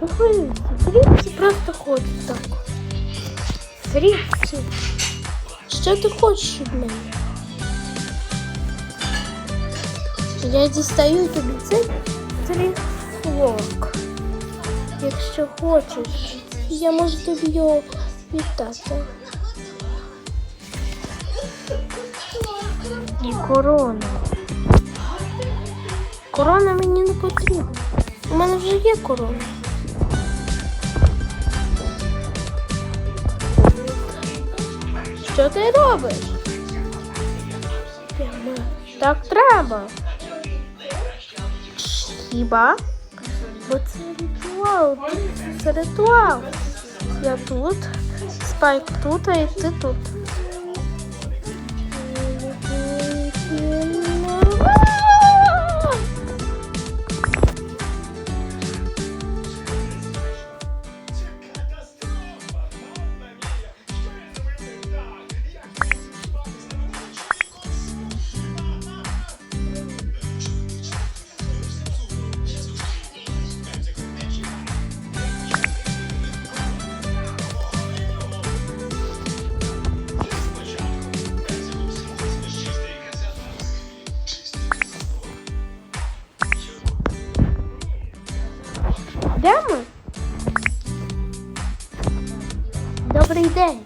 От так. Фріксі. Що ти хочеш від мене? Я дістаю тобі цей тріфлок. Якщо хочеш, я можу тобі його віддати. І корона. Корона мені не потрібна. У мене вже є корона. Що ти робиш? Так треба. Хіба? Бо це ритуал. Це ритуал. Я тут, спайк тут, а і ти тут. Де ми? Добрий день.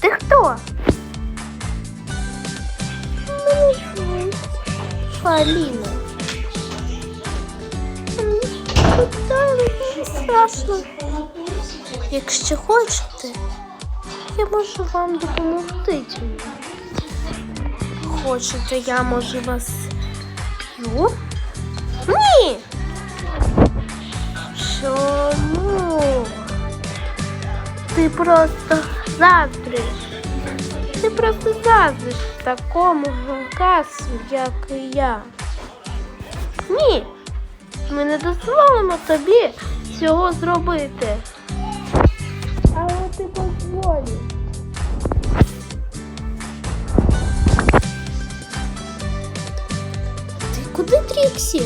Ти хто? Аліна. Страшно. Якщо хочете, я можу вам допомогти. Хочете, я можу вас п'ю? Ні! Ти просто заздриш. Ти просто заздриш такому гасу, як і я. Ні. Ми не дозволимо тобі цього зробити. Але ти дозволиш. Ти куди, Тріксі?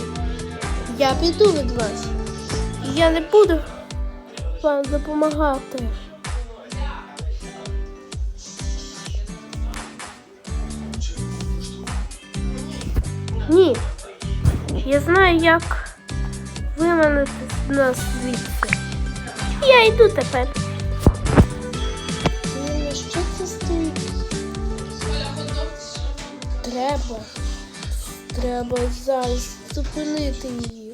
Я піду від вас. Я не буду вам допомагати. Ні. Я знаю, як виманити нас звідси. Я йду тепер. Що це стоїть? Треба. Треба зараз зупинити її.